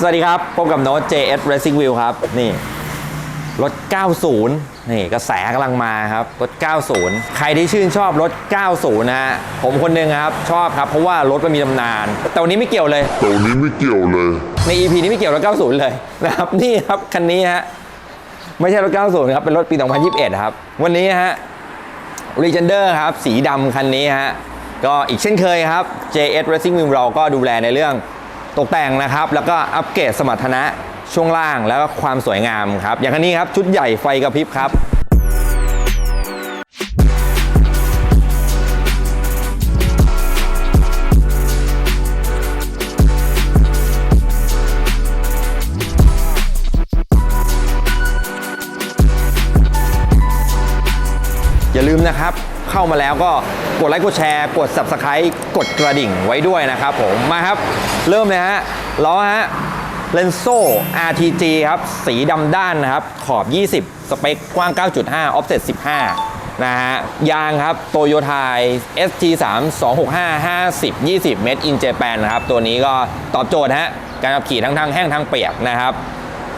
สวัสดีครับ พบกับโน้ต JS Racing Wheel ครับ นี่รถ 90 นี่กระแสกำลังมาครับ รถ 90 ใครที่ชื่นชอบรถ 90 นะฮะ ผมคนหนึ่งครับ ชอบครับ เพราะว่ารถมันมีตำนาน แต่วันนี้ไม่เกี่ยวเลย แต่วันนี้ไม่เกี่ยวเลย ใน EP นี้ไม่เกี่ยวรถ 90 เลยนะครับ นี่ครับ คันนี้ฮะ ไม่ใช่รถ 90 ครับ เป็นรถปี 2021 ครับ วันนี้ฮะ Legender ครับ สีดำคันนี้ฮะ ก็อีกเช่นเคยครับ JS Racing Wheel เราก็ดูแลในเรื่อง ตกแต่งนะครับ แล้วก็อัปเกรดสมรรถนะช่วงล่างแล้วก็ความสวยงามครับ อย่างคันนี้ครับ ชุดใหญ่ไฟกระพริบครับอย่าลืมนะครับ เข้ามาแล้วก็กดไลค์กดแชร์ กด Subscribe กดกระดิ่งไว้ด้วยนะครับผมมาครับ เริ่มเลยฮะล้อฮะเลนโซ RTG ครับ สีดำด้านนะครับ ขอบ 20 สเปคกว้าง 9.5 offset 15 นะฮะ ยางครับโตโยไทย ST3 265 50 20 Made in Japan นะครับ ตัวนี้ก็ตอบโจทย์ฮะ การขับขี่ทั้งทางแห้งทางเปียกนะครับ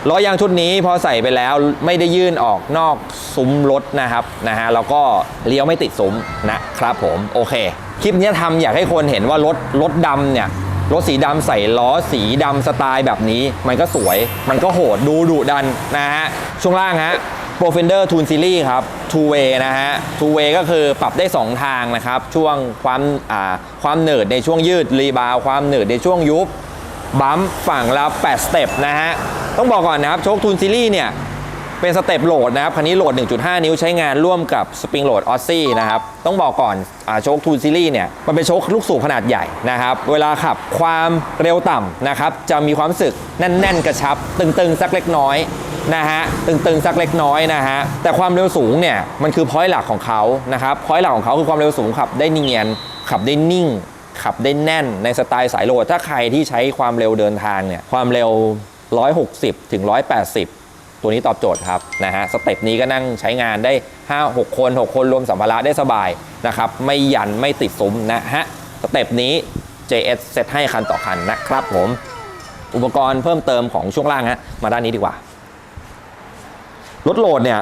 ล้อยางชุดนี้พอใส่ไปแล้วไม่ได้ยื่นออกนอกซุ้มรถนะครับนะฮะแล้วก็เลี้ยวไม่ติดซุ้มนะครับผมโอเค คลิปนี้ทำอยากให้คนเห็นว่ารถรถดำเนี่ยรถสีดำใส่ล้อสีดำสไตล์แบบนี้ มันก็สวย มันก็โหดดูดุดันนะฮะ ช่วงล่างฮะ p r o f e n d e r Tune Series ครับ Two Way นะฮะ Two Way ก็คือปรับได้ 2 ทางนะครับ ช่วงความความเหนืดในช่วงยืดรีบาวความเหนืดในช่วงยุบ บัมฝั่งละ8สเต็ปนะฮะ ต้องบอกก่อนนะครับ โชคทูนซีรีส์เนี่ย เป็นสเต็ปโหลดนะครับ คันนี้โหลด 1.5 นิ้วใช้งานร่วมกับสปริงโหลดออซซี่นะครับ ต้องบอกก่อนอโชคทูนซีรีส์เนี่ย มันเป็นโชคลูกสูบขนาดใหญ่นะครับ เวลาขับความเร็วต่ำนะครับ จะมีความรู้สึกแน่น ๆ กระชับ ตึง ๆ สักเล็กน้อยนะฮะตึงๆสักเล็กน้อยนะฮะแต่ความเร็วสูงเนี่ยมันคือพอยต์หลักของเขานะครับพอยต์หลักของเขาคือความเร็วสูงขับได้เนียนขับได้นิ่ง ขับได้แน่นในสไตล์สายโหลด ถ้าใครที่ใช้ความเร็วเดินทางเนี่ยความเร็ว 160 ถึง 180 ตัวนี้ตอบโจทย์ครับนะฮะสเต็ปนี้ก็นั่งใช้งานได้ 5 6 คน 6 คนรวมสัมภาระได้สบายนะครับไม่ยันไม่ติดซุ้มนะฮะสเต็ปนี้ JS เซตให้คันต่อคันนะครับผม อุปกรณ์เพิ่มเติมของช่วงล่างฮะมาด้านนี้ดีกว่ารถโหลดเนี่ย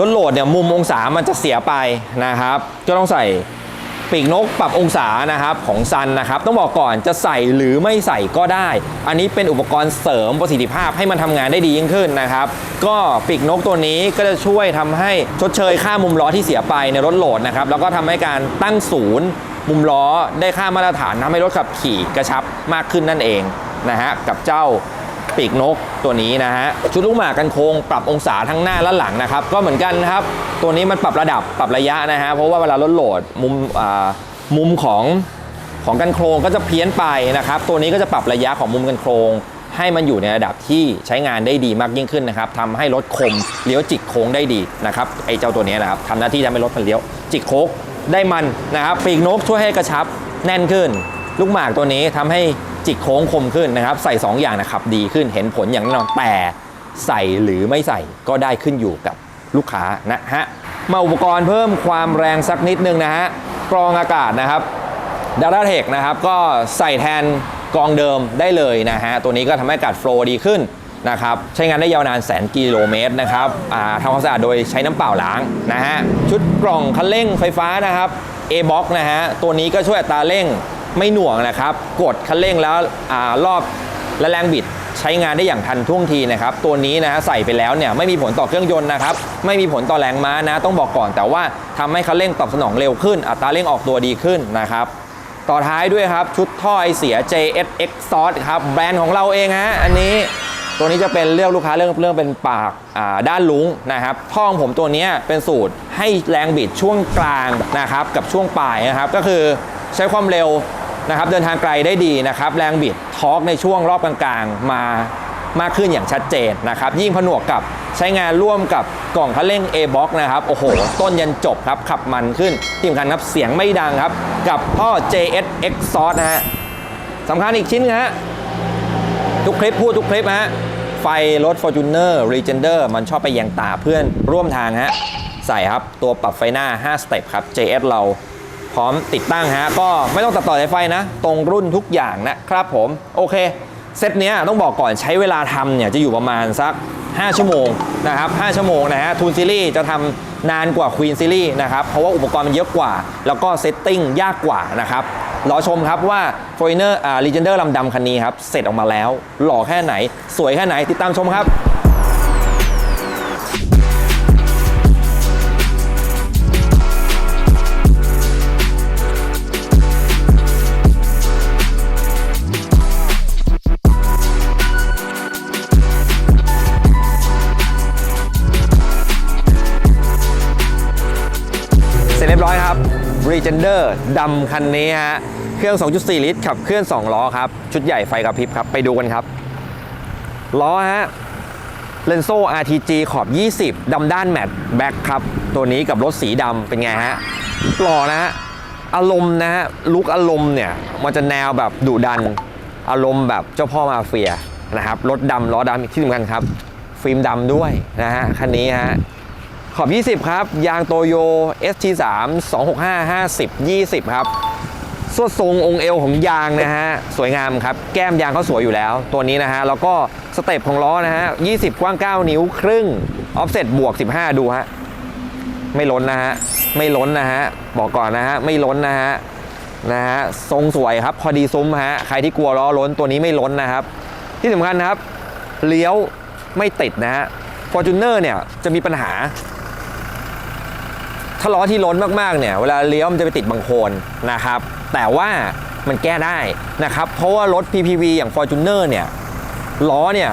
รถโหลดเนี่ยมุมองศามันจะเสียไปนะครับ ก็ต้องใส่ ปีกนกปรับองศานะครับของซันนะครับต้องบอกก่อนจะใส่หรือไม่ใส่ก็ได้ อันนี้เป็นอุปกรณ์เสริมประสิทธิภาพให้มันทำงานได้ดียิ่งขึ้นนะครับก็ปีกนกตัวนี้ก็จะช่วยทำให้ชดเชยค่ามุมล้อที่เสียไปในรถโหลดนะครับแล้วก็ทำให้การตั้งศูนย์มุมล้อได้ค่ามาตรฐานทำให้รถขับขี่กระชับมากขึ้นนั่นเองนะฮะกับเจ้า ปีกนกตัวนี้นะฮะชุดลูกหมากกันโค้งปรับองศาทั้งหน้าและหลังนะครับ ก็เหมือนกันนะครับ ตัวนี้มันปรับระดับปรับระยะนะฮะเพราะว่าเวลารถโหลดมุมอ่ามุมของของกันโครงก็จะเพี้ยนไปนะครับ ตัวนี้ก็จะปรับระยะของมุมกันโครงให้มันอยู่ในระดับที่ใช้งานได้ดีมากยิ่งขึ้นนะครับทำให้รถคมเลี้ยวจิกโค้งได้ดีนะครับไอ้เจ้าตัวนี้นะครับทำหน้าที่ทำให้รถมันเลี้ยวจิกโค้งได้มันนะครับปีกนกช่วยให้กระชับแน่นขึ้น ลูกหมากตัวนี้ทำให้จิกโค้งคมขึ้นนะครับ ใส่ 2 อย่างนะครับดีขึ้นเห็นผลอย่างแน่นอนแต่ใส่หรือไม่ใส่ก็ได้ขึ้นอยู่กับลูกค้านะฮะมาอุปกรณ์เพิ่มความแรงสักนิดนึงนะฮะกรองอากาศนะครับดาราเทคนะครับก็ใส่แทนกรองเดิมได้เลยนะฮะตัวนี้ก็ทำให้อากาศโฟล์ดีขึ้นนะครับใช้งานได้ยาวนานแสนกิโลเมตรนะครับทำความสะอาดโดยใช้น้ำเปล่าล้างนะฮะชุดกล่องคันเร่งไฟฟ้านะครับ A-Box นะฮะตัวนี้ก็ช่วยอัตราเร่ง ไม่หน่วงนะครับ กดคันเร่งแล้วอรอบและแรงบิดใช้งานได้อย่างทันท่วงทีนะครับ ตัวนี้นะฮะใส่ไปแล้วเนี่ยไม่มีผลต่อเครื่องยนต์นะครับ ไม่มีผลต่อแรงม้านะ ต้องบอกก่อน แต่ว่าทำให้คันเร่งตอบสนองเร็วขึ้น อัตราเร่งออกตัวดีขึ้นนะครับต่อท้ายด้วยครับ ชุดท่อไอเสีย JS Exhaust ครับแบรนด์ของเราเองฮะอันนี้ตัวนี้จะเป็นเรื่องลูกค้าเรื่องเรื่องเป็นปากาด้านลุงนะครับท่องผมตัวนี้เป็นสูตรให้แรงบิดช่วงกลางนะครับกับช่วงปลายนะครับ ก็คือใช้ความเร็ว นะครับเดินทางไกลได้ดีนะครับแรงบิดทอร์กในช่วงรอบกลางๆ มามากขึ้นอย่างชัดเจนนะครับยิ่งผนวกกับใช้งานร่วมกับกล่องคันเร่ง A-Box นะครับโอ้โห ต้นยันจบครับ ขับมันขึ้นที่สำคัญครับเสียงไม่ดังครับ กับท่อ JS Exhaust นะฮะสำคัญอีกชิ้นนะฮะทุกคลิปพูดทุกคลิปฮะไฟรถ Fortuner Legender มันชอบไปแยงตาเพื่อนร่วมทางฮะใส่ครับตัวปรับไฟหน้า 5 สเต็ปครับ JS เรา พร้อมติดตั้งฮะ ก็ไม่ต้องตัดต่อสายไฟนะ ตรงรุ่นทุกอย่างนะครับผม โอเค เซตเนี้ยต้องบอกก่อนใช้เวลาทำเนี่ยจะอยู่ประมาณสัก 5 ชั่วโมงนะครับ 5 ชั่วโมงนะฮะ ทูนซีรีส์จะทำนานกว่าควีนซีรีส์นะครับ เพราะว่าอุปกรณ์มันเยอะกว่า แล้วก็เซตติ้งยากกว่านะครับ รอชมครับว่า f o r e i g n e r อ่า Legender ลำดำคันนี้ครับ เสร็จออกมาแล้ว หล่อแค่ไหน สวยแค่ไหน ติดตามชมครับ Regender ดำคันนี้ฮะ เครื่อง 2.4 ลิตร ขับเคลื่อน 2 ล้อครับ ชุดใหญ่ไฟกระพริบครับ ไปดูกันครับ ล้อฮะเลนโซ RTG ขอบ 20 ดำด้านแมตต์แบ็คครับ ตัวนี้กับรถสีดำเป็นไงฮะหล่อนะฮะ อารมณ์นะฮะ ลุกอารมณ์เนี่ย มันจะแนวแบบดุดัน อารมณ์แบบเจ้าพ่อมาเฟียนะครับ รถดำล้อดำที่สำคัญครับ ฟิล์มดำด้วยนะฮะ คันนี้ฮะ ขอบ 20 ครับ ยางโตโย ST3 265 50 20 ครับสวดทรงองค์เอวของยางนะฮะ สวยงามครับ แก้มยางเขาสวยอยู่แล้ว ตัวนี้นะฮะ แล้วก็สเต็ปของล้อนะฮะ 20 กว้าง 9 นิ้วครึ่ง ออฟเซ็ตบวก 15 ดูฮะ ไม่ล้นนะฮะ ไม่ล้นนะฮะ บอกก่อนนะฮะ ไม่ล้นนะฮะ นะฮะ ทรงสวยครับ พอดีซุ้มฮะ ใครที่กลัวล้อล้นตัวนี้ไม่ล้นนะครับ ที่สำคัญนะครับ เลี้ยวไม่ติดนะฮะ Fortuner เนี่ยจะมีปัญหา ถ้าล้อที่ล้นมากๆเนี่ยเวลาเลี้ยวมันจะไปติดบางโคลนนะครับ แต่ว่ามันแก้ได้นะครับ เพราะว่ารถ PPV อย่าง Fortuner เนี่ยล้อเนี่ย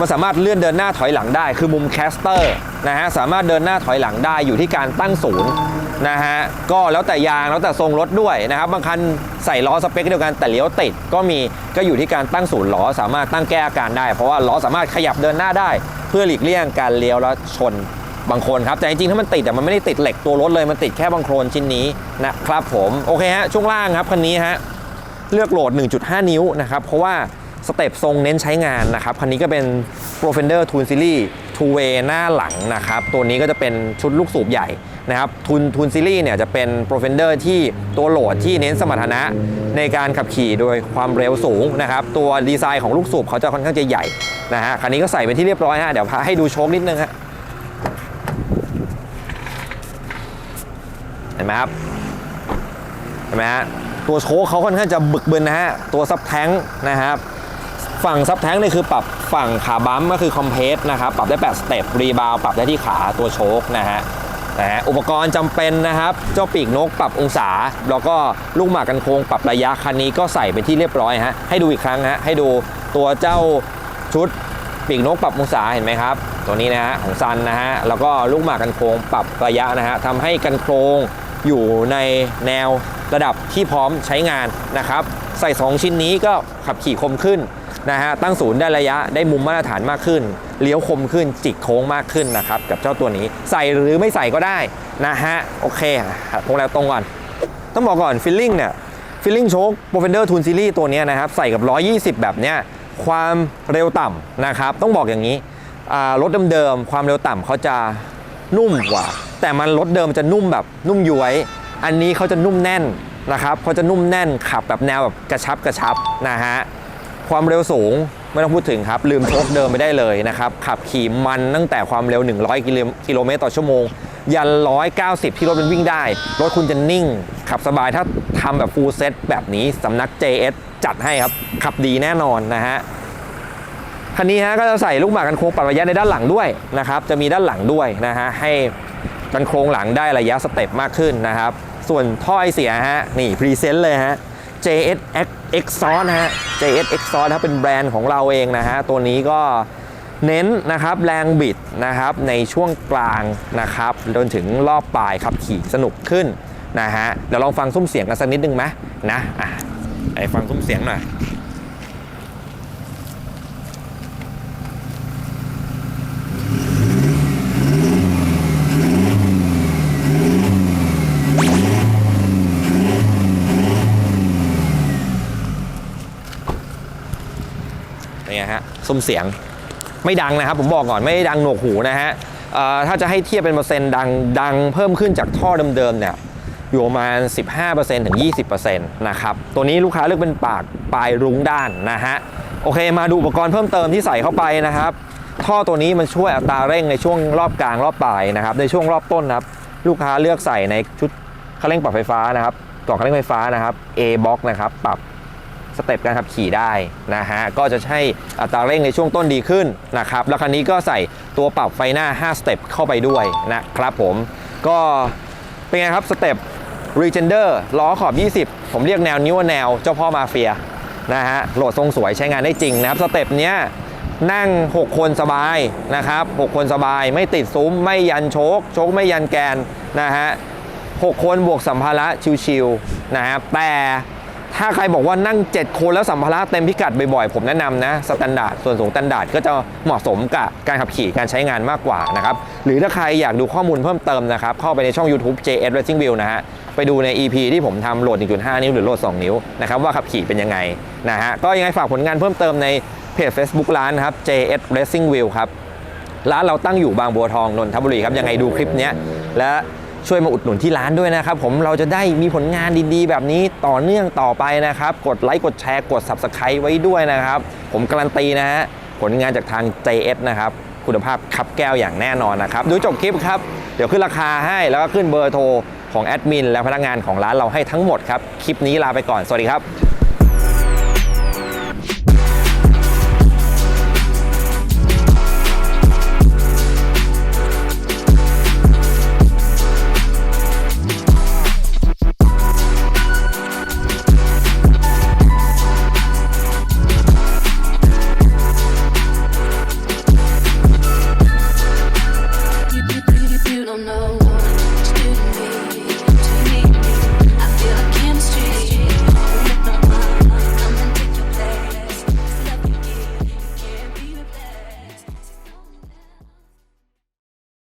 มันสามารถเลื่อนเดินหน้าถอยหลังได้ คือมุมแคสเตอร์นะฮะสามารถเดินหน้าถอยหลังได้อยู่ที่การตั้งศูนย์นะฮะก็แล้วแต่ยางแล้วแต่ทรงรถด้วยนะครับบางคันใส่ล้อสเปคเดียวกันแต่เลี้ยวติดก็มีก็อยู่ที่การตั้งศูนย์ล้อสามารถตั้งแก้อาการได้ เพราะว่าล้อสามารถขยับเดินหน้าได้ เพื่อหลีกเลี่ยงการเลี้ยวแล้วชน บางคนครับแต่จริงๆถ้ามันติดแต่มันไม่ได้ติดเหล็กตัวรถเลยมันติดแค่บางโครนชิ้นนี้นะครับผมโอเคฮะช่วงล่างครับคันนี้ฮะเลือกโหลด 1.5 นิ้วนะครับเพราะว่าสเต็ปทรงเน้นใช้งานนะครับคันนี้ก็เป็น Profender Toon Series Two Way หน้าหลังนะครับตัวนี้ก็จะเป็นชุดลูกสูบใหญ่นะครับ Toon Toon Series เนี่ยจะเป็น Profender ที่ตัวโหลดที่เน้นสมรรถนะในการขับขี่โดยความเร็วสูงนะครับตัวดีไซน์ของลูกสูบเขาจะค่อนข้างจะใหญ่นะฮะคันนี้ก็ใส่เป็นที่เรียบร้อยฮะเดี๋ยวพาให้ดูโชคนิดนึงฮะ ห็นไหมครับเห็นไหมฮะตัวโชคเขาค่อนข้างจะบึกบึนนะฮะตัวซับแท้งนะครับฝั่งซับแท้งนี่คือปรับฝั่งขาบัมป์ก็คือคอมเพรสนะครับปรับได้8สเต็ปรีบาวปรับได้ที่ขาตัวโชคนะฮะนะฮะอุปกรณ์จำเป็นนะครับ เจ้าปีกนกปรับองศา แล้วก็ลูกหมากกันโค้งปรับระยะคันนี้ก็ใส่เป็นที่เรียบร้อยฮะให้ดูอีกครั้งฮะให้ดูตัวเจ้าชุดปีกนกปรับองศาเห็นไหมครับ ตัวนี้นะฮะของซันนะฮะแล้วก็ลูกหมากกันโค้งปรับระยะนะฮะทำให้กันโครง อยู่ในแนวระดับที่พร้อมใช้งานนะครับ ใส่ 2 ชิ้นนี้ก็ขับขี่คมขึ้นนะฮะตั้งศูนย์ได้ระยะได้มุมมาตรฐานมากขึ้น เลี้ยวคมขึ้นจิกโค้งมากขึ้นนะครับ กับเจ้าตัวนี้ใส่หรือไม่ใส่ก็ได้นะฮะโอเคพงแล้วตรงก่อน ต้องบอกก่อนฟิลลิ่งเนี่ยฟิลลิ่งโชคโปรเฟนเดอร์ทูนซีรีส์ตัวนี้นะครับ ใส่กับ 120 แบบเนี้ยความเร็วต่ำนะครับ ต้องบอกอย่างนี้รถเดิมๆ ความเร็วต่ำเขาจะ นุ่มกว่า แต่มันรถเดิมจะนุ่มแบบนุ่มย้วย อันนี้เขาจะนุ่มแน่นนะครับเขาจะนุ่มแน่นขับแบบแนวแบบกระชับกระชับนะฮะความเร็วสูงไม่ต้องพูดถึงครับ ลืมโชคเดิมไม่ได้เลยนะครับ ขับขี่มันตั้งแต่ความเร็ว 100กิโลกิโลเมตรต่อชั่วโมง ยัน 190 ที่รถมันวิ่งได้ รถคุณจะนิ่ง ขับสบายถ้าทำแบบฟูลเซตแบบนี้สำนัก JS จัดให้ครับ ขับดีแน่นอนนะฮะ คันนี้ฮะก็จะใส่ลูกหมากกันโค้งปรับระยะในด้านหลังด้วยนะครับ จะมีด้านหลังด้วยนะฮะให้กันโครงหลังได้ระยะสเต็ปมากขึ้นนะครับ ส่วนท่อไอเสียฮะนี่พรีเซนต์เลยฮะ JS X Exhaust นะฮะ JS Exhaust ครับเป็นแบรนด์ของเราเองนะฮะตัวนี้ก็เน้นนะครับแรงบิดนะครับในช่วงกลางนะครับจนถึงรอบปลายขับขี่สนุกขึ้นนะฮะเดี๋ยวลองฟังซุ้มเสียงกันสักนิดนึงไหมนะอะไอฟังซุ้มเสียงหน่อย เป็นไงฮะ ซุ้มเสียง ไม่ดังนะครับ ผมบอกก่อนไม่ดังหนวกหูนะฮะถ้าจะให้เทียบเป็นเปอร์เซ็นต์ดังดังเพิ่มขึ้นจากท่อเดิมๆเนี่ยอยู่ประมาณ 15%ถึง 20%นะครับตัวนี้ลูกค้าเลือกเป็นปากปลายรุ้งด้านนะฮะโอเคมาดูอุปกรณ์เพิ่มเติมที่ใส่เข้าไปนะครับ ท่อตัวนี้มันช่วยอัตราเร่งในช่วงรอบกลางรอบปลายนะครับในช่วงรอบต้นนะครับลูกค้าเลือกใส่ในชุดคันเร่งปรับไฟฟ้านะครับกล่องคันเร่งไฟฟ้านะครับ A box นะครับปรับ สเต็ปการขับขี่ได้นะฮะก็จะใช้อัตราเร่งในช่วงต้นดีขึ้นนะครับแล้วคันนี้ก็ใส่ตัวปรับไฟหน้า 5 สเต็ปเข้าไปด้วยนะครับผมก็เป็นไงครับสเต็ป Regender ล้อขอบ 20 ผมเรียกแนวนิ้วแนวเจ้าพ่อมาเฟียนะฮะโหลดทรงสวยใช้งานได้จริงนะครับสเต็ปเนี้ยนั่ง 6 คนสบายนะครับ6คนสบายไม่ติดซุ้ม ไม่ยันโชคโชคไม่ยันแกนนะฮะ6คนบวกสัมภาระชิวๆนะครับแต่ ถ้าใครบอกว่านั่ง 7 คนแล้วสัมภาระเต็มพิกัดบ่อยๆ ผมแนะนำนะสแตนดาร์ดส่วนสูงสแตนดาร์ดก็จะเหมาะสมกับการขับขี่การใช้งานมากกว่านะครับหรือถ้าใครอยากดูข้อมูลเพิ่มเติมนะครับเข้าไปในช่อง YouTube JS Racing View นะฮะไปดูใน EP ที่ผมทำโหลด 1.5 นิ้วหรือโหลด 2 นิ้วนะครับว่าขับขี่เป็นยังไงนะฮะก็ยังไงฝากผลงานเพิ่มเติมในเพจ Facebook ร้านนะครับ JS Racing View ครับร้านเราตั้งอยู่บางบัวทองนนทบุรีครับยังไงดูคลิปนี้และ ช่วยมาอุดหนุนที่ร้านด้วยนะครับผมเราจะได้มีผลงานดีๆ แบบนี้ต่อเนื่องต่อไปนะครับ กดไลค์กดแชร์กด Subscribe ไว้ด้วยนะครับ ผมการันตีนะฮะผลงานจากทาง JS นะครับคุณภาพคับแก้วอย่างแน่นอนนะครับดูจบคลิปครับเดี๋ยวขึ้นราคาให้แล้วก็ขึ้นเบอร์โทรของแอดมินและพนักงานของร้านเราให้ทั้งหมดครับคลิปนี้ลาไปก่อนสวัสดีครับ